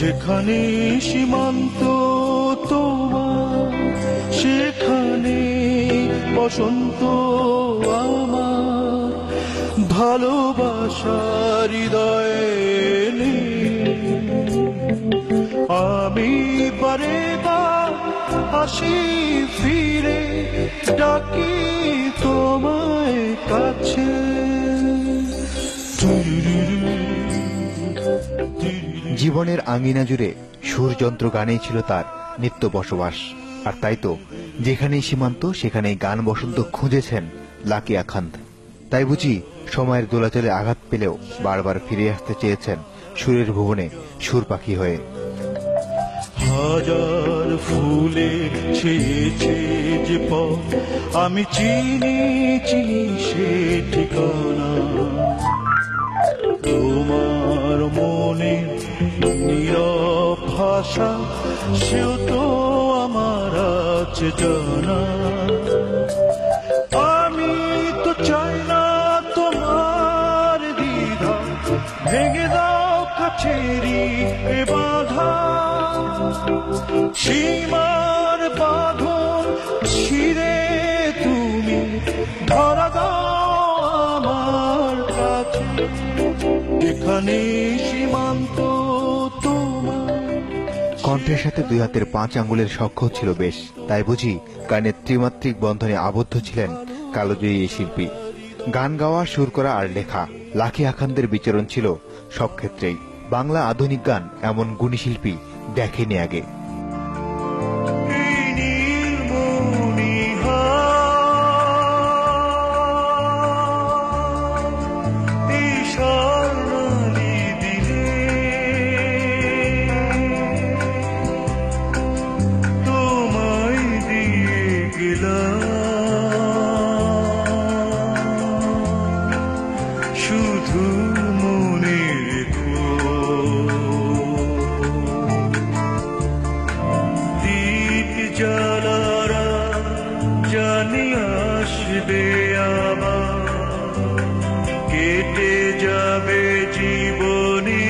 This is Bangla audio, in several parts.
যেখানে সীমান্ত তোমার, সেখানে বসন্ত আমার। ভালোবাসার হৃদয়ে। আমি পারে আসি ফিরে, ডাকি তোমায় কাছে। জীবনের আঙ্গিনা জুড়ে সুরযন্ত্র গানেই ছিল তার নিত্য বসবাস। আর তাই তো, যেখানেই সীমান্ত, সেখানেই গান বসন্ত খুঁজেছেন লাকি আখান্দ তাই বুঝি সময়ের দোলাচলে আঘাত পেলেও বারবার ফিরে আসতে চেয়েছেন সুরের ভুবনে সুর পাখি হয়ে। হাজার ফুলে ছেয়েছে যে পথ, আমি চিনি চিনি সে ঠিকানা। তোমার নীরব ভাষা সেও তো আমার আছে জানা। আমি তো চাই না তোমার দ্বিধা, ভেঙে দাও কাছেরি এ বাধা। সীমার বাঁধন ছিঁড়ে তুমি, ধরা দাও আমার কাছে। এখানে সীমান্ত কণ্ঠের সাথে দুই হাতের পাঁচ আঙ্গুলের সখ্য ছিল বেশ। তাই বুঝি গানের ত্রিমাত্রিক বন্ধনে আবদ্ধ ছিলেন কালোজয়ী এই শিল্পী। গান গাওয়া, সুর করা আর লেখা লাখি আখানদের বিচরণ ছিল সব ক্ষেত্রেই। বাংলা আধুনিক গান এমন গুণী শিল্পী দেখেনি আগে। আসবে আবার কেটে যাবে জীবনে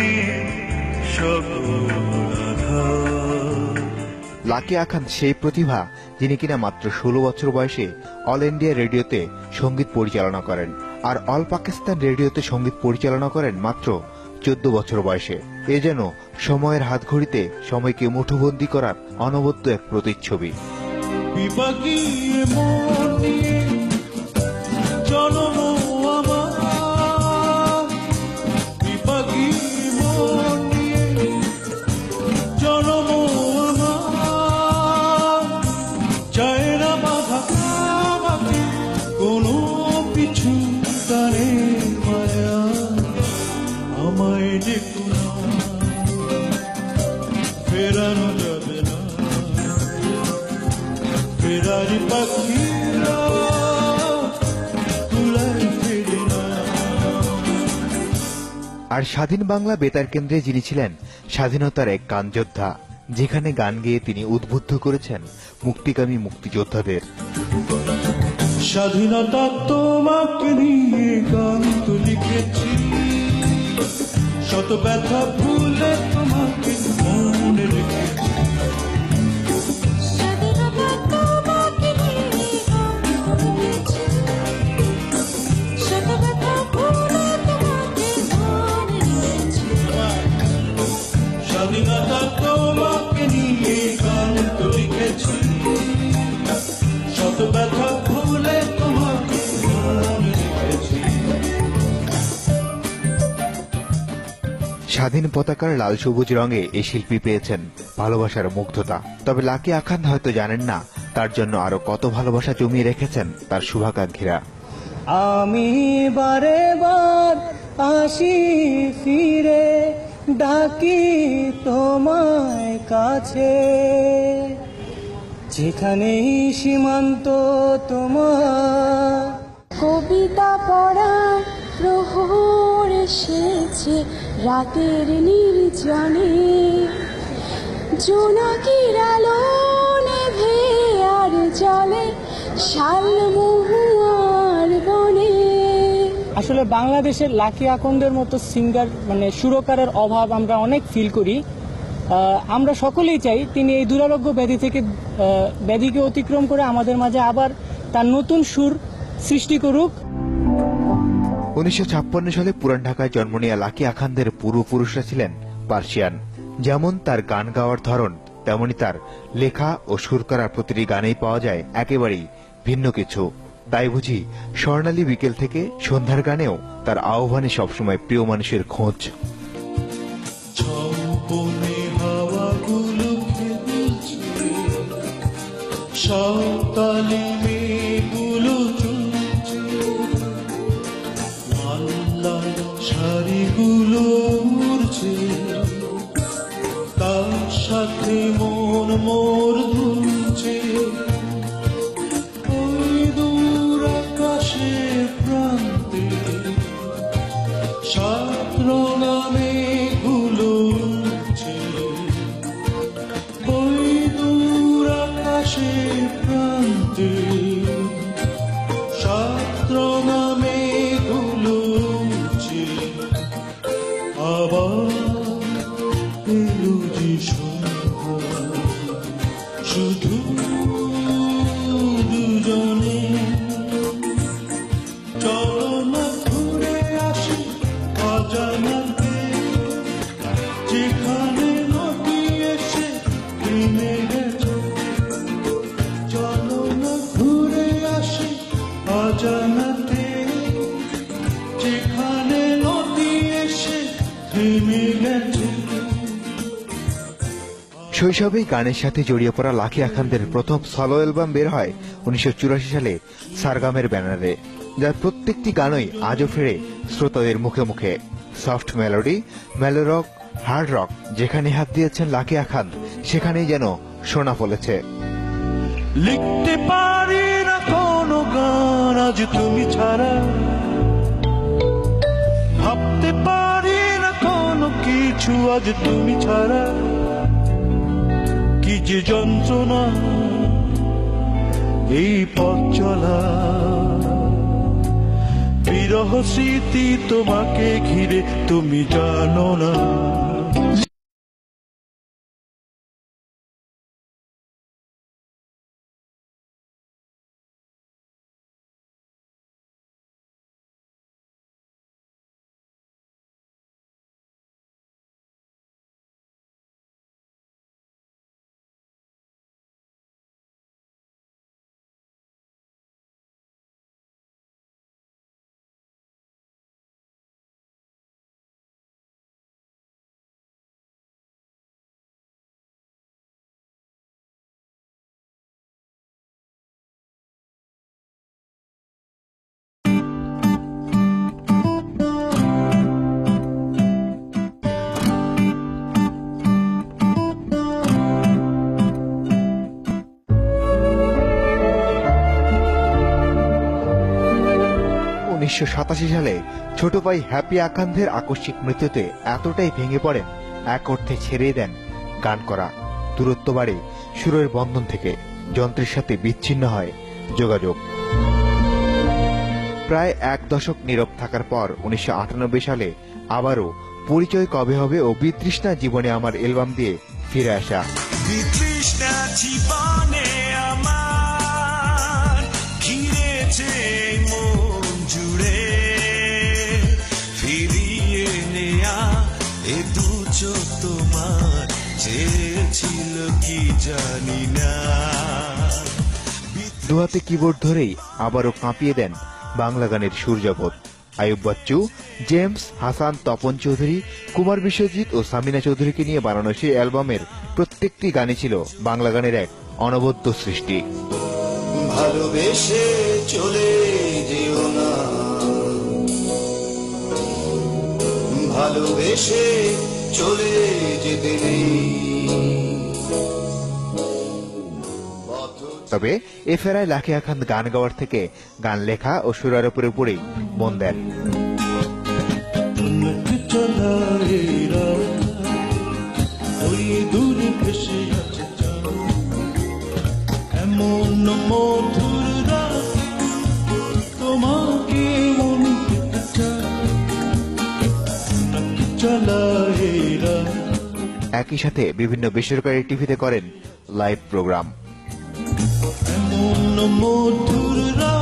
লাকি আখান সেই প্রতিভা যিনি কিনা মাত্র ষোলো বছর বয়সে অল ইন্ডিয়া রেডিওতে সংগীত পরিচালনা করেন আর অল পাকিস্তান রেডিওতে সংগীত পরিচালনা করেন মাত্র চোদ্দ বছর বয়সে। এ যেন সময়ের হাতঘড়িতে সময়কে মুঠোবন্দি করার অনবদ্য এক প্রতিচ্ছবি। বিপাকি না ফেরানো যাবে না। ফেরারি পাখিরা আর স্বাধীন বাংলা বেতার কেন্দ্রে যিনি ছিলেন স্বাধীনতার এক গান যোদ্ধা যেখানে গান গেয়ে তিনি উদ্বুদ্ধ করেছেন মুক্তিকামী মুক্তিযোদ্ধাদের। স্বাধীনতা তোমাকে নিয়ে গান তো লিখেছি। শত ব্যথা ভুলে তোমাকে মনে রেখে স্বাধীনতা তোমাকে স্বাধীন পতাকার লাল সবুজ রঙে এই শিল্পী পেয়েছেন ভালোবাসার মুগ্ধতা। তবে লাকি আখান হয়তো জানেন না তার জন্য আরও কত ভালোবাসা জমিয়ে রেখেছেন তার শুভাকাঙ্ক্ষীরা। আমি বারে বার আসি ফিরে ডাকি তোমায় কাছে। যেখানেই সীমান্ত তোমার। কবিতা পড়ার প্রহর এসেছে রাতের নির্জনে। জোনাকির আলো নেভে আর জলে শাল মহুয়ার বনে। আসলে বাংলাদেশের লাকি আকন্দের মতো সিঙ্গার মানে সুরকারের অভাব আমরা অনেক ফিল করি। আমরা সকলেই চাই তিনি এই দুরারোগ্য ব্যাধি থেকে ব্যাধিকে অতিক্রম করে আমাদের মাঝে আবার তার নতুন সুর সৃষ্টি করুক। উনিশশো ছাপ্পান্ন সালে পুরান ঢাকায় জন্ম নেওয়া লাকি আখান্দের পূর্বপুরুষরা ছিলেন পার্সিয়ান। যেমন তার গান গাওয়ার ধরন, তেমনি তার লেখা ও সুর করা প্রতিটি গানেই পাওয়া যায় একেবারেই ভিন্ন কিছু। তাই বুঝি স্বর্ণালী বিকেল থেকে সন্ধ্যার গানেও তার আহ্বানে সবসময় প্রিয় মানুষের খোঁজ। সাঁওতালি লাল শাড়িগুলো উড়ছে। তার সাথে মন মোর শৈশবেই গানের সাথে জড়িয়ে পড়া লাখি আখান্দের প্রথম সলো অ্যালবাম বের হয় উনিশশো চুরাশি সালে সারগামের ব্যানারে, যার প্রত্যেকটি গানই আজও ফেরে শ্রোতাদের মুখে মুখে। Soft melody melo rock hard rock যেখানে হাত দিয়েছেন লাকি আখান্দ সেখানেই যেন সোনা ফলেছে। লিখতে পারি না কোনো গান আজ তুমি ছাড়া। ভাবতে পারি না কোনো কিছু আজ তুমি ছাড়া। যে যন্ত্রণা এই পথ চলা। বিরহ স্মৃতি তোমাকে ঘিরে তুমি জানো না। উনিশশো সালে ছোট ভাই হ্যাপি আকান্দের আকস্মিক মৃত্যুতে এতটাই ভেঙে পড়েন, এক অর্থে ছেড়ে দেন গান করা। দূরত্ব বাড়ে সুরের বন্ধন থেকে, যন্ত্রের সাথে বিচ্ছিন্ন হয় যোগাযোগ। প্রায় এক দশক নীরব থাকার পর উনিশশো আটানব্বই সালে আবারও পরিচয় কবে হবে ও বিতৃষ্ণা জীবনে আমার অ্যালবাম দিয়ে ফিরে আসা। বিতৃষ্ণা জীবনে আমার চেয়েছিল কি জানি না। দুহাতে কিবোর্ড ধরেই আবারও কাঁপিয়ে দেন বাংলা গানের সুরজগৎ আয়ুব বাচ্চু জেমস হাসান তপন চৌধুরী কুমার বিশ্বজিৎ ও সামিনা চৌধুরীকে নিয়ে বানানো সেই অ্যালবামের প্রত্যেকটি গানই ছিল বাংলা গানের এক অনবদ্য সৃষ্টি। ভালোবেসে চলে যেও না। ভালোবেসে চলে যেতে নেই। তবে এ ফেরায় লাখিয়া খান গান গাওয়ার থেকে গান লেখা ও সুরার উপরে পড়েই মন দেন। একই সাথে বিভিন্ন বেসরকারি টিভিতে করেন live programme. মধুর রাতে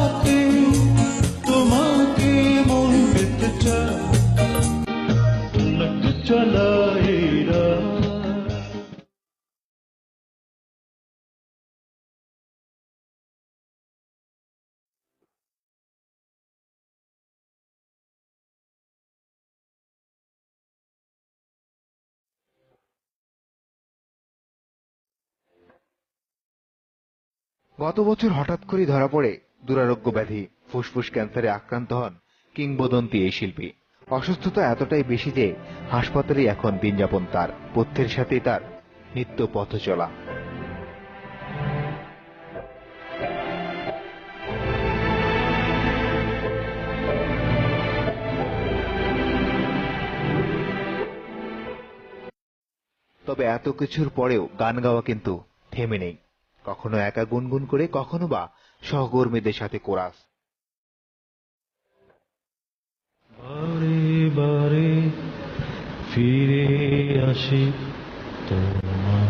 গত বছর হঠাৎ করে ধরা পড়ে দুরারোগ্য ব্যাধি, ফুসফুস ক্যান্সারে আক্রান্ত হন কিংবদন্তি এই শিল্পী। অসুস্থতা এতটাই বেশি যে হাসপাতালে এখন দিন যাপন তার, পথ্যের সাথেই তার নিত্য পথ চলা। তবে এত কিছুর পরেও গান গাওয়া কিন্তু থেমে নেই। কখনো একা গুনগুন করে, কখনো বা সহকর্মীদের সাথে কোরাস। বারে বারে ফিরে আসি তোমার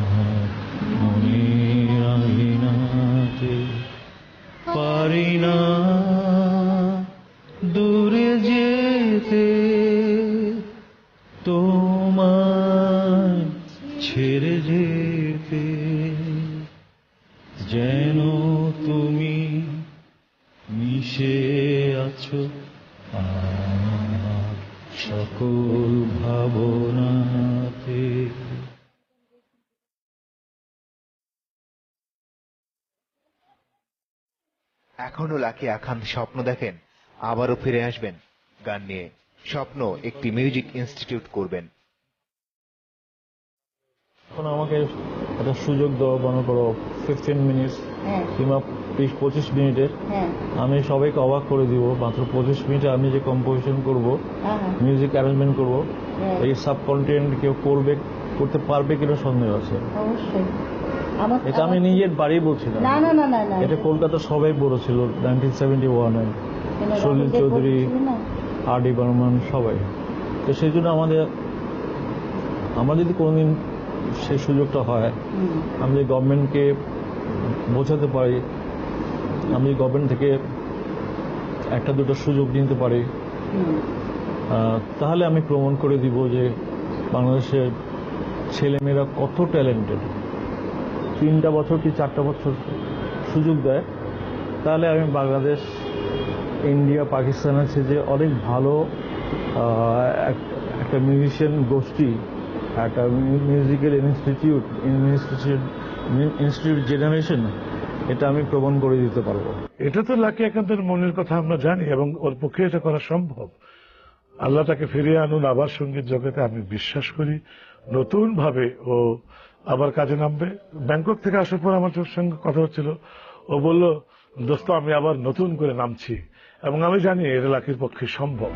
পারি না দূরে যেতে তোমার ছেড়ে যেতে। যেন তুমি মিশে আছো আমার সকল ভাবনাতে। এখনও লাকি আখান স্বপ্ন দেখেন আবারও ফিরে আসবেন গান নিয়ে। স্বপ্ন একটি মিউজিক ইনস্টিটিউট করবেন। এখন আমাকে একটা সুযোগ দাও মনে করো ফিফটিন মিনিটস হ্যাঁ। কিংবা বিশ পঁচিশ মিনিটের হ্যাঁ। আমি সবাইকে অবাক করে দিব মাত্র পঁচিশ মিনিটে আমি যে কম্পোজিশন করব মিউজিক অ্যারেঞ্জমেন্ট করব হ্যাঁ। এই সাব কন্টেন্ট কেউ করবে করতে পারবে কিনা সন্দেহ আছে। এটা আমি নিজের বাড়ি বলছি না না না না না। না এটা কলকাতা সবাই বলেছিল নাইনটিন সেভেন্টি ওয়ানে সলিল চৌধুরী আর ডি বর্মন সবাই। তো সেই জন্য আমাদের আমার যদি কোনোদিন সেই সুযোগটা হয়। আমি যদি গভর্নমেন্টকে বোঝাতে পারি, আমি গভর্নমেন্ট থেকে একটা দুটো সুযোগ নিতে পারি তাহলে আমি প্রমাণ করে দিব যে বাংলাদেশের ছেলেমেয়েরা কত ট্যালেন্টেড তিনটা বছর কি চারটা বছর সুযোগ দেয়? তাহলে আমি বাংলাদেশ, ইন্ডিয়া, পাকিস্তানের চেয়ে যে অনেক ভালো এক- একটা মিউজিশিয়ান গোষ্ঠী একটা musical institute institute institute generation এটা আমি প্রমাণ করে দিতে পারব। এটা তো লাকি একান্তের মনের কথা আমরা জানি এবং ওর পক্ষে এটা করা সম্ভব। আল্লাহ তাকে ফিরিয়ে আনুন, আবার সংগীত জগতে আমি বিশ্বাস করি। নতুন ভাবে ও আবার কাজে নামবে। ব্যাংকক থেকে আসার পর আমার সঙ্গে কথা হচ্ছিল। ও বলল, দোস্ত, আমি আবার নতুন করে নামছি এবং আমি জানি এটা লাকির পক্ষে সম্ভব।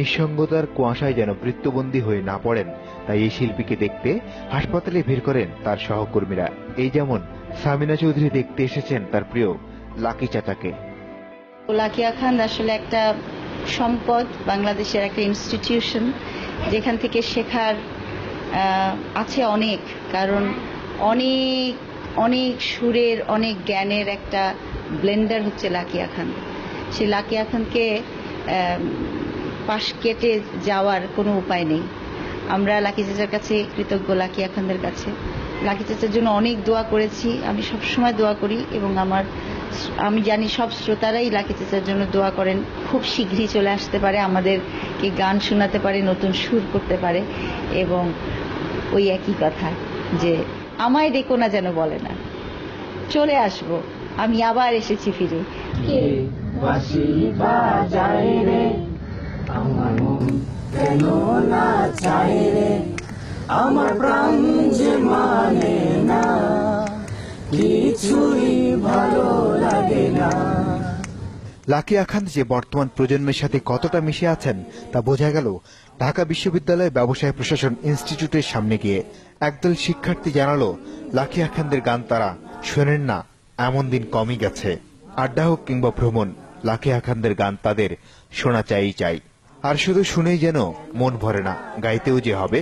নিঃসঙ্গতার কুয়াশায় যেন বৃত্তবন্দী হয়ে না পড়েন, তাই এই শিল্পীকে দেখতে হাসপাতালে ভিড় করেন তার সহকর্মীরা। এই যেমন সামিনা চৌধুরী দেখতে এসেছেন তার প্রিয় লাকি চাচাকে। লাকিয়া খান আসলে একটা সম্পদ, বাংলাদেশের একটা ইনস্টিটিউশন যেখান থেকে শেখার আছে অনেক। কারণ অনেক অনেক সুরের, অনেক জ্ঞানের একটা ব্লেন্ডার হচ্ছে লাকিয়া খান। সেই লাকিয়া খানকে পাশ কেটে যাওয়ার কোনো উপায় নেই। আমরা লাকি চাচার কাছে কৃতজ্ঞ লাকিয়া খানদের কাছে। লাকি চাচার জন্য অনেক দোয়া করেছি। আমি সব সময় দোয়া করি এবং আমার আমি জানি সব শ্রোতারাই লাকি চাচার জন্য দোয়া করেন। খুব শীঘ্রই চলে আসতে পারে, আমাদেরকে গান শোনাতে পারে, নতুন সুর করতে পারে এবং ওই একই কথা যে, আমায় ডেকো না যেন বলে না। চলে আসব। আমি আবার এসেছি ফিরে। লাকি আখান যে বর্তমান প্রজন্মের সাথে কতটা মিশে আছেন, তা বোঝা গেল ঢাকা বিশ্ববিদ্যালয় ব্যবসায় প্রশাসন ইনস্টিটিউটের সামনে গিয়ে। একদল শিক্ষার্থী জানালো, লাকি আখানদের গান তারা শোনেন না, এমন দিন কমই গেছে। আড্ডা হোক কিংবা ভ্রমণ, লাকি আখান্দের গান তাদের শোনা চাই চাই আর শুধু শুনেই যেন মন ভরে না গাইতেও যে হবে।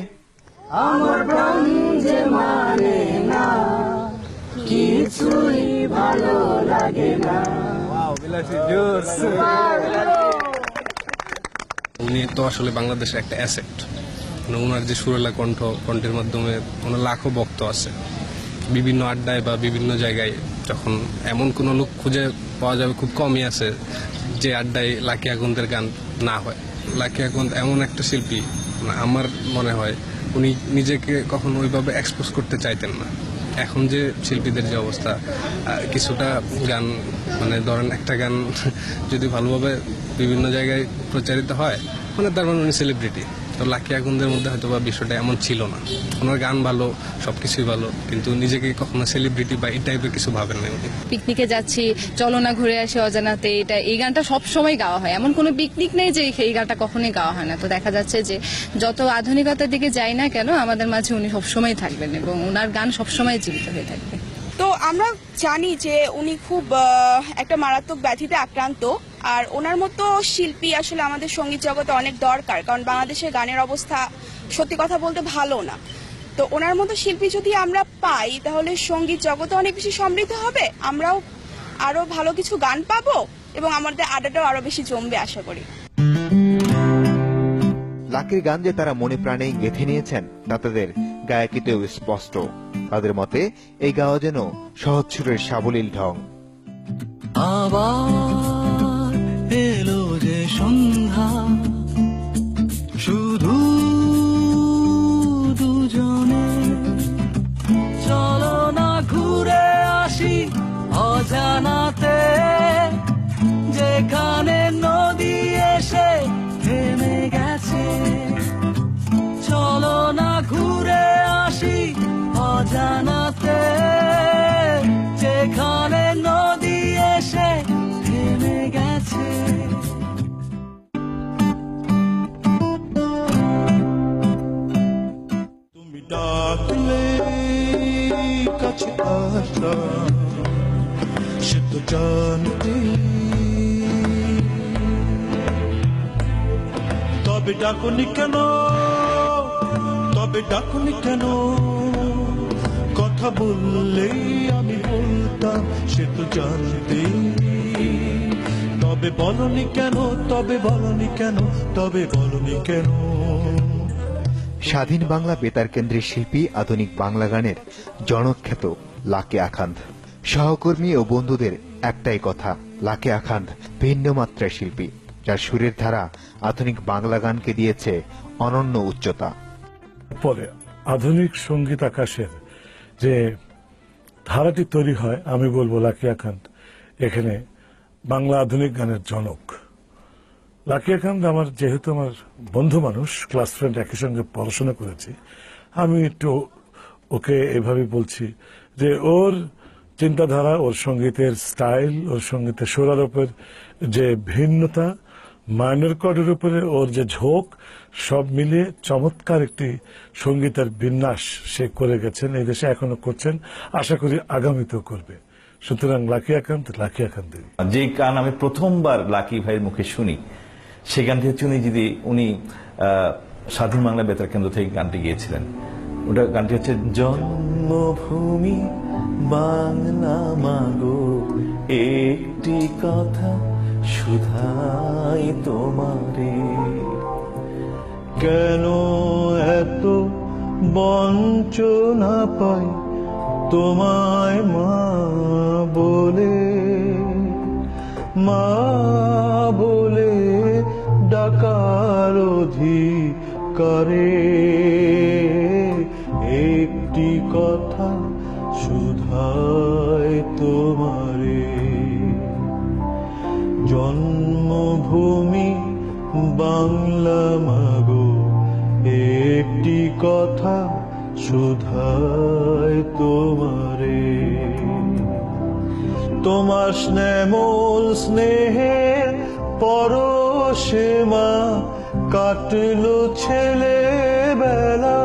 উনি তো আসলে বাংলাদেশের একটা অ্যাসেট মানে ওনার যে সুরেলা কণ্ঠ কণ্ঠের মাধ্যমে ওনার লাখো ভক্ত আছে। বিভিন্ন আড্ডায় বা বিভিন্ন জায়গায় যখন এমন কোনো লোক খুঁজে পাওয়া যাবে খুব কমই আছে যে আড্ডায় লাকি আগুনদের গান না হয়। লাকি এখন এমন একটা শিল্পী মানে আমার মনে হয় উনি নিজেকে কখনো ওইভাবে এক্সপোজ করতে চাইতেন না। এখন যে শিল্পীদের যে অবস্থা কিছুটা গান মানে ধরেন একটা গান যদি ভালোভাবে বিভিন্ন জায়গায় প্রচারিত হয় মানে তার মানে উনি সেলিব্রিটি তো লাকি আগুনদের মধ্যে হয়তো বা বিষয়টা এমন ছিল না। ওনার গান ভালো সবকিছুই ভালো কিন্তু নিজেকে কখনো সেলিব্রিটি বা এই টাইপের কিছু ভাবেন না উনি। পিকনিকে যাচ্ছি চলো না ঘুরে আসি অজানাতে এটা এই গানটা সব সময় গাওয়া হয়। এমন কোনো পিকনিক নেই যে এই গানটা কখনোই গাওয়া হয় না। তো দেখা যাচ্ছে যে যত আধুনিকতার দিকে যাই না কেন আমাদের মাঝে উনি সব সবসময় থাকবেন এবং ওনার গান সবসময় জীবিত হয়ে থাকবে। তো আমরা জানি যে উনি খুব একটা মারাত্মক ব্যাধিতে আক্রান্ত। আর ওনার মতো শিল্পী আসলে আমাদের সংগীত জগতে অনেক দরকার কারণ বাংলাদেশের গানের অবস্থা সত্যি কথা বলতে ভালো না। তো ওনার মতো শিল্পী যদি আমরা পাই তাহলে সংগীত জগতে অনেক বেশি সমৃদ্ধ হবে। আমরাও আরও ভালো কিছু গান পাবো এবং আমাদের আড্ডাটাও আরও বেশি জমবে আশা করি। লাকির গান যে তারা মনে প্রাণে গেঁথে নিয়েছেন তা তাদের গায়কিতেও স্পষ্ট। তাদের মতে এই গাওয়া যেন সহজ সুরের সাবলীল ঢং। আবার সন্ধ্যা। শুধু দুজনে। চলো না ঘুরে আসি অজানাতে ডাকলে কাছে আসা সে তো জানতে। তবে ডাকুনি কেন? তবে ডাকুনি কেন? কথা বললেই আমি বলতাম, সে তো জানতে। তবে বলনি কেন? তবে বলনি কেন? তবে বলনি কেন? স্বাধীন বাংলা বেতার কেন্দ্রের শিল্পী আধুনিক বাংলা গানের জনখ্যাত লাকে আখান্দ। সহকর্মী ও বন্ধুদের একটাই কথা, লাকে আখান্দ ভিন্ন মাত্রায় শিল্পী, যার সুরের ধারা আধুনিক বাংলা গানকে দিয়েছে অনন্য উচ্চতা। পরে আধুনিক সংগীত আকাশের যে ধারাটি তৈরি হয়, আমি বলব লাকিয়া খান এখানে বাংলা আধুনিক গানের জনক। লাকিয়া খান, আমার যেহেতু আমার বন্ধু মানুষ ক্লাস ফ্রেন্ড একই সঙ্গে পড়াশোনা করেছি, আমি একটু ওকে এভাবে বলছি যে ওর চিন্তাধারা, ওর সঙ্গীতের স্টাইল ওর সঙ্গীতের সুরারোপের যে ভিন্নতা মাইনর কর্ডের উপরে ওর যে ঝোঁক, সব মিলিয়ে চমৎকার একটি সঙ্গীতের বিন্যাস সে করে গেছেন, এই দেশে এখনও করছেন, আশা করি আগামীতেও করবে। সুতরাং লাকি আকান্ত লাকি আকান্তেরই যে গান আমি প্রথমবার লাকি ভাইয়ের মুখে শুনি সেই গানটি হচ্ছে উনি যদি উনি স্বাধীন বাংলা বেতার কেন্দ্র থেকে গানটি গিয়েছিলেন। ওটা গানটি হচ্ছে, জন্মভূমি বাংলা মাগো, একটি কথা শুধাই তোমারে। কেন এত বঞ্চনা পাই তোমায় মা বলে? মা অধিকারে একটি কথা শুধায় তোমারে। জন্মভূমি বাংলা মাগো। একটি কথা শুধায় তোমারে। তোমার স্নেমল স্নেহের পরশে মা কাটল ছেলেবেলা।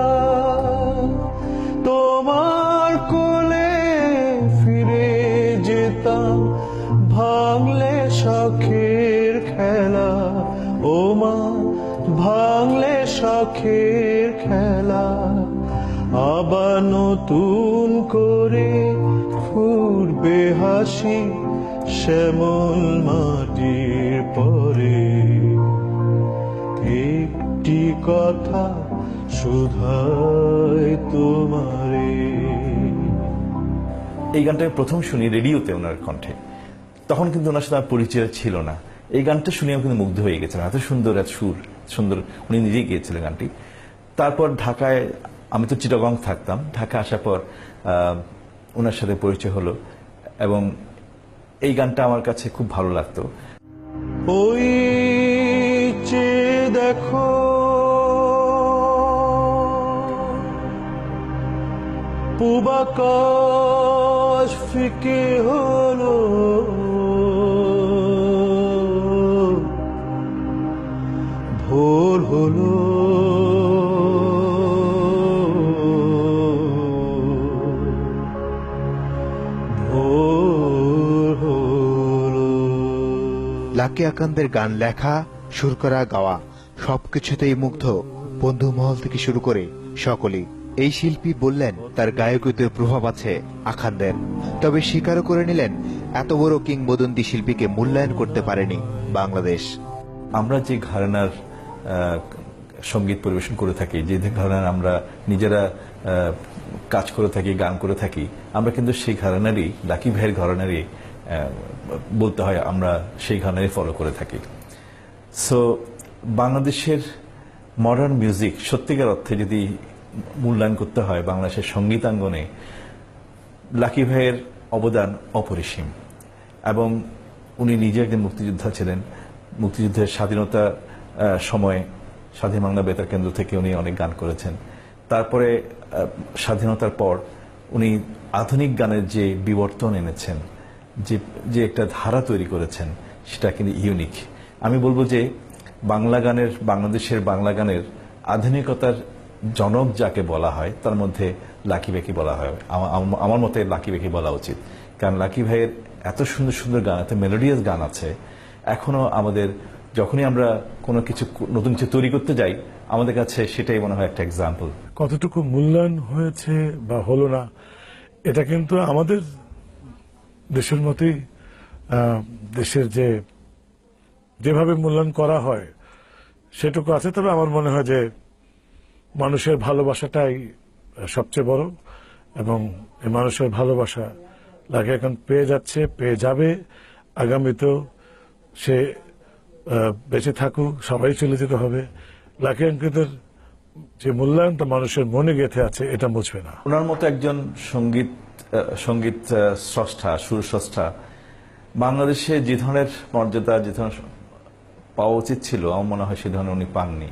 তোমার কোলে ফিরে যেতাম, ভাঙলে শখের খেলা। ও মা, ভাঙলে শখের খেলা। আবার নতুন করে ফুরবে হাসি শ্যামল মা। কথা শুধায় তোমারে। এই গানটা আমি প্রথম শুনি রেডিওতে ওনার কণ্ঠে। তখন কিন্তু ওনার সাথে পরিচয় ছিল না। এই গানটা শুনে আমি কিন্তু মুগ্ধ হয়ে গেছিলাম। এত সুন্দর এত সুর, সুন্দর। উনি নিজেই গিয়েছিলেন গানটি। তারপর ঢাকায় আমি তো চিটাগং থাকতাম। ঢাকা আসার পর ওনার সাথে পরিচয় হলো এবং এই গানটা আমার কাছে খুব ভালো লাগতো। ওই দেখো পূবাকাশ ফিকে হলো। ভোর হলো। লাকি আকান্দের গান লেখা, সুর করা, গাওয়া, সবকিছুতেই মুগ্ধ বন্ধু মহল থেকে শুরু করে সকলেই। এই শিল্পী বললেন, তার গায়কীতে প্রভাব আছে আখান্দের তবে স্বীকারও করে নিলেন, এত বড় কিংবদন্তি শিল্পীকে মূল্যায়ন করতে পারেনি বাংলাদেশ। আমরা যে ঘরানার সংগীত পরিবেশন করে থাকি, যে ঘরানার আমরা নিজেরা কাজ করে থাকি, গান করে থাকি, আমরা কিন্তু সেই ঘরানারই, লাকি ভাইয়ের ঘরানারই বলতে হয়, আমরা সেই ঘরানারই ফলো করে থাকি। সো বাংলাদেশের মডার্ন মিউজিক সত্যিকার অর্থে যদি মূল্যায়ন করতে হয় বাংলাদেশের সঙ্গীতাঙ্গনে। লাকি ভাইয়ের অবদান অপরিসীম এবং উনি নিজে একজন মুক্তিযোদ্ধা ছিলেন। মুক্তিযুদ্ধের স্বাধীনতা সময়ে স্বাধীন বাংলা বেতার কেন্দ্র থেকে উনি অনেক গান করেছেন। তারপরে স্বাধীনতার পর উনি আধুনিক গানের যে বিবর্তন এনেছেন, যে যে একটা ধারা তৈরি করেছেন, সেটা কিন্তু ইউনিক আমি বলব যে, বাংলা গানের, বাংলাদেশের বাংলা গানের আধুনিকতার জনক যাকে বলা হয়, তার মধ্যে লাকি বেকি বলা হয়। আমা- আমা- আমার মতে লাকি বেকি বলা উচিত। কারণ লাকি ভাইয়ের এত সুন্দর সুন্দর গান, এত মেলোডিয়াস গান আছে, এখনও আমাদের যখনই আমরা কোনো কিছু নতুন কিছু তৈরি করতে যাই, আমাদের কাছে সেটাই মনে হয় একটা এক্সাম্পল কতটুকু মূল্যায়ন হয়েছে বা হলো না, এটা কিন্তু আমাদের দেশের মতোই দেশের যে, যেভাবে মূল্যায়ন করা হয়, সেটুকু আছে। তবে আমার মনে হয় যে মানুষের ভালোবাসাটাই সবচেয়ে বড় এবং এই মানুষের ভালোবাসা লাগে এখন পেয়ে যাচ্ছে, পেয়ে যাবে। আগামীতেও সে বেঁচে থাকুক, সবাই চলে যেতে হবে। লাকি অঙ্কিতের যে মূল্যায়নটা মানুষের মনে গেঁথে আছে, এটা মুছবে না। ওনার মতো একজন সংগীত সংগীত স্রষ্টা সুর স্রষ্টা বাংলাদেশে যে ধরনের মর্যাদা, যে ধরনের পাওয়া উচিত ছিল, আমার মনে হয় সে ধরনের উনি পাননি।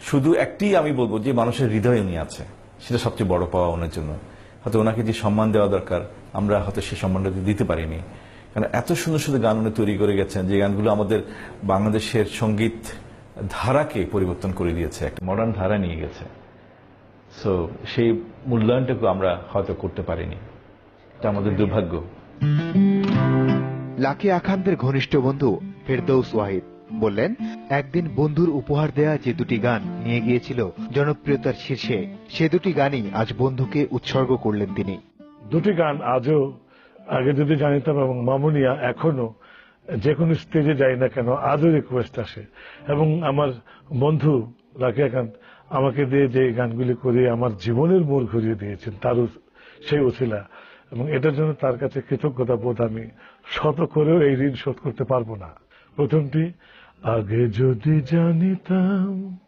শুধু একটি আমি বলব, যে মানুষের হৃদয় উনি আছে, সেটা সবচেয়ে বড় পাওয়া ওনার জন্য। হয়তো ওনাকে যে সম্মান দেওয়া দরকার, আমরা হয়তো সেই সম্মানটা দিতে পারিনি। কারণ এত সুন্দর সুন্দর গান উনি তৈরি করে গেছেন, যে গানগুলো আমাদের বাংলাদেশের সংগীত ধারাকে পরিবর্তন করে দিয়েছে, একটা মডার্ন ধারা নিয়ে গেছে। সো সেই মূল্যায়নটুকু আমরা হয়তো করতে পারিনি। এটা আমাদের দুর্ভাগ্য। লাকি আখান্দের ঘনিষ্ঠ বন্ধু ফেরদৌস ওয়াহিদ। বললেন, একদিন বন্ধুর উপহার দেয়া যে দুটি গান নিয়ে গিয়েছিল জনপ্রিয়তার শীর্ষে, সে দুটি গানই আজ বন্ধুকে উৎসর্গ করলেন তিনি। দুটি গান আজও আগে যদি জানিতাম এবং মামুনিয়া এখনও যে কোনো স্টেজে যাই না কেন, আজও রিকোয়েস্ট আসে। এবং আমার বন্ধু রাকিয়াকান্ত আমাকে দিয়ে যে গানগুলি করিয়ে আমার জীবনের মোড় ঘুরিয়ে দিয়েছেন, তারও সেই উছিলা এবং এটার জন্য তার কাছে কৃতজ্ঞতা বোধ আমি। শত করেও এই ঋণ শোধ করতে পারব না। প্রথমটি আগে যদি জানিতাম,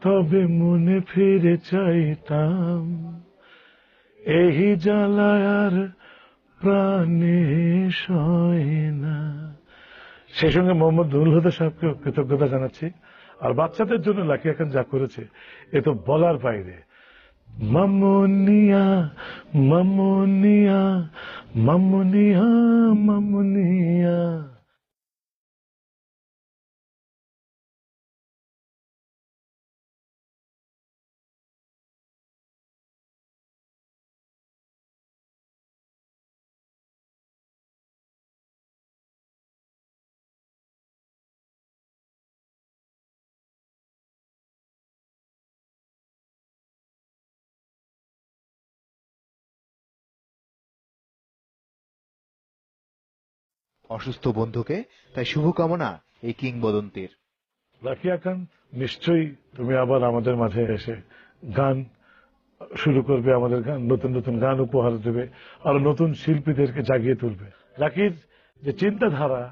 তবে মনে ফিরে চাইতাম। এই জ্বালায় আর প্রাণে না। সেই সঙ্গে মোহাম্মদ নুরুল হুদা কৃতজ্ঞতা জানাচ্ছি। আর বাচ্চাদের জন্য লাকি এখন যা করেছে, এ তো বলার বাইরে। মামুনিয়া মামুনিয়া মামুনিয়া মামুনিয়া। অসুস্থ বন্ধুকে, তাই শুভকামনা এই কিংবদন্তির। রাকিয়া খান নিশ্চয়ই তুমি আবার আমাদের মাঝে এসে গান শুরু করবে, আমাদের গান, নতুন নতুন গান উপহার দেবে, আর নতুন শিল্পীদেরকে জাগিয়ে তুলবে। রাকির, যে চিন্তাধারা,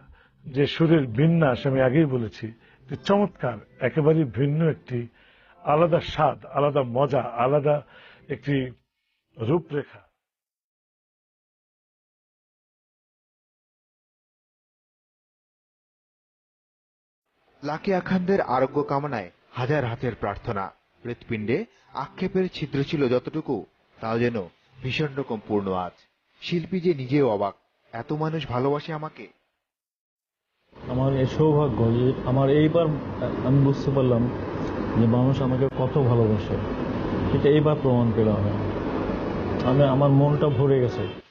যে সুরের বিন্যাস, আমি আগেই বলেছি, যে চমৎকার একেবারে ভিন্ন একটি আলাদা স্বাদ, আলাদা মজা, আলাদা একটি রূপরেখা। লাকি আখানদের আরোগ্য কামনায় হাজার হাতের প্রার্থনা। হৃৎপিণ্ডে আক্ষেপের ছিদ্র ছিল যতটুকু, তাও যেন ভীষণ রকম পূর্ণ আজ। শিল্পী যে নিজেও অবাক, এত মানুষ ভালোবাসে আমাকে। আমার এই সৌভাগ্য যে আমার এইবার আমি বুঝতে পারলাম যে মানুষ আমাকে কত ভালোবাসে। এটা এইবার প্রমাণ পেলাম আমি। আমার মনটা ভরে গেছে।